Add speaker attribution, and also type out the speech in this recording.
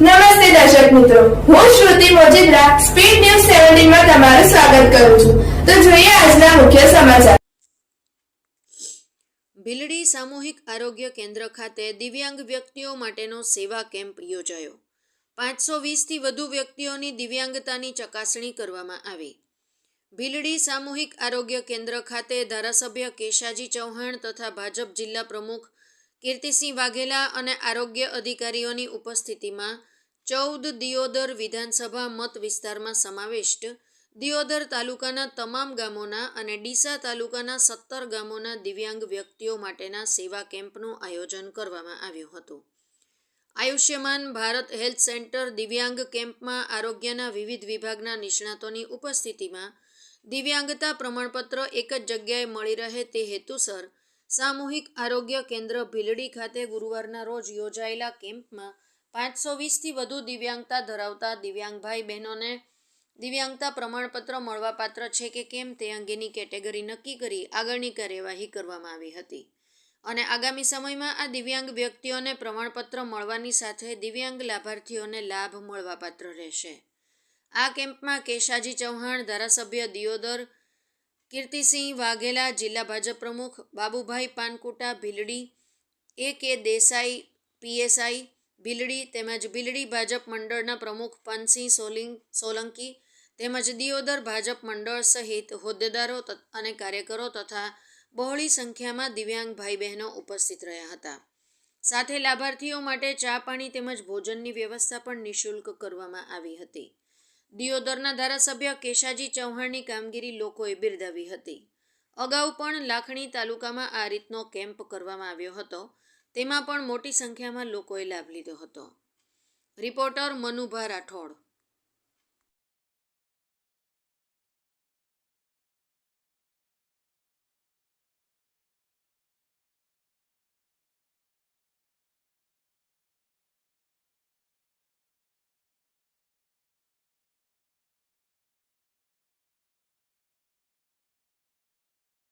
Speaker 1: નમસ્તે દર્શક મિત્રો. હું શ્રુતિ મોજીદ્રા સ્પીડ ન્યૂઝ સેવન્ટીનમાં તમારું સ્વાગત કરું છું. તો જોઈએ આજના મુખ્ય સમાચાર.
Speaker 2: ભીલડી સામૂહિક આરોગ્ય કેન્દ્ર ખાતે દિવ્યાંગ વ્યક્તિઓ માટેનો સેવા કેમ્પ યોજાયો. પાંચસો વીસથી વધુ વ્યક્તિઓની દિવ્યાંગતાની ચકાસણી કરવામાં આવી. ભીલડી સામૂહિક આરોગ્ય કેન્દ્ર ખાતે ધારાસભ્ય કેશાજી ચૌહાણ તથા ભાજપ જિલ્લા પ્રમુખ કીર્તિસિંહ વાઘેલા અને આરોગ્ય અધિકારીઓની ઉપસ્થિતિમાં ચૌદ દિયોદર વિધાનસભા મત વિસ્તારમાં સમાવિષ્ટ દિયોદર તાલુકાના તમામ ગામોના અને ડીસા તાલુકાના સત્તર ગામોના દિવ્યાંગ વ્યક્તિઓ માટેના સેવા કેમ્પનું આયોજન કરવામાં આવ્યું હતું. આયુષ્યમાન ભારત હેલ્થ સેન્ટર દિવ્યાંગ કેમ્પમાં આરોગ્યના વિવિધ વિભાગના નિષ્ણાતોની ઉપસ્થિતિમાં દિવ્યાંગતા પ્રમાણપત્ર એક જ જગ્યાએ મળી રહે તે હેતુસર સામૂહિક આરોગ્ય કેન્દ્ર ભીલડી ખાતે ગુરુવારના રોજ યોજાયેલા કેમ્પમાં પાંચસો વીસથી વધુ દિવ્યાંગતા ધરાવતા દિવ્યાંગભાઈ બહેનોને દિવ્યાંગતા પ્રમાણપત્ર મળવાપાત્ર છે કે કેમ તે અંગેની કેટેગરી નક્કી કરી આગળની કાર્યવાહી કરવામાં આવી હતી. અને આગામી સમયમાં આ દિવ્યાંગ વ્યક્તિઓને પ્રમાણપત્ર મળવાની સાથે દિવ્યાંગ લાભાર્થીઓને લાભ મળવાપાત્ર રહેશે. આ કેમ્પમાં કેશાજી ચૌહાણ, ધારાસભ્ય દિયોદર કીર્તિસિંહ વાઘેલા જિલ્લા ભાજપ પ્રમુખ, બાબુભાઈ પાનકુટા ભીલડી, એ કે દેસાઈ, પીએસઆઈ ભીલડી તેમજ ભીલડી ભાજપ મંડળના પ્રમુખ પનસિંહ સોલિંગ, સોલંકી તેમજ દિયોદર ભાજપ મંડળ સહિત હોદ્દેદારો અને કાર્યકરો તથા બહોળી સંખ્યામાં દિવ્યાંગ ભાઈ બહેનો ઉપસ્થિત રહ્યા હતા. સાથે લાભાર્થીઓ માટે ચા પાણી તેમજ ભોજનની વ્યવસ્થા પણ નિઃશુલ્ક કરવામાં આવી હતી. દિયોદરના ધારાસભ્ય કેશાજી ચૌહાણની કામગીરી લોકોએ બિરદાવી હતી. અગાઉ પણ લાખણી તાલુકામાં આ રીતનો કેમ્પ કરવામાં આવ્યો હતો. તેમાં પણ મોટી સંખ્યામાં લોકોએ લાભ લીધો હતો. રિપોર્ટર મનુભા રાઠોડ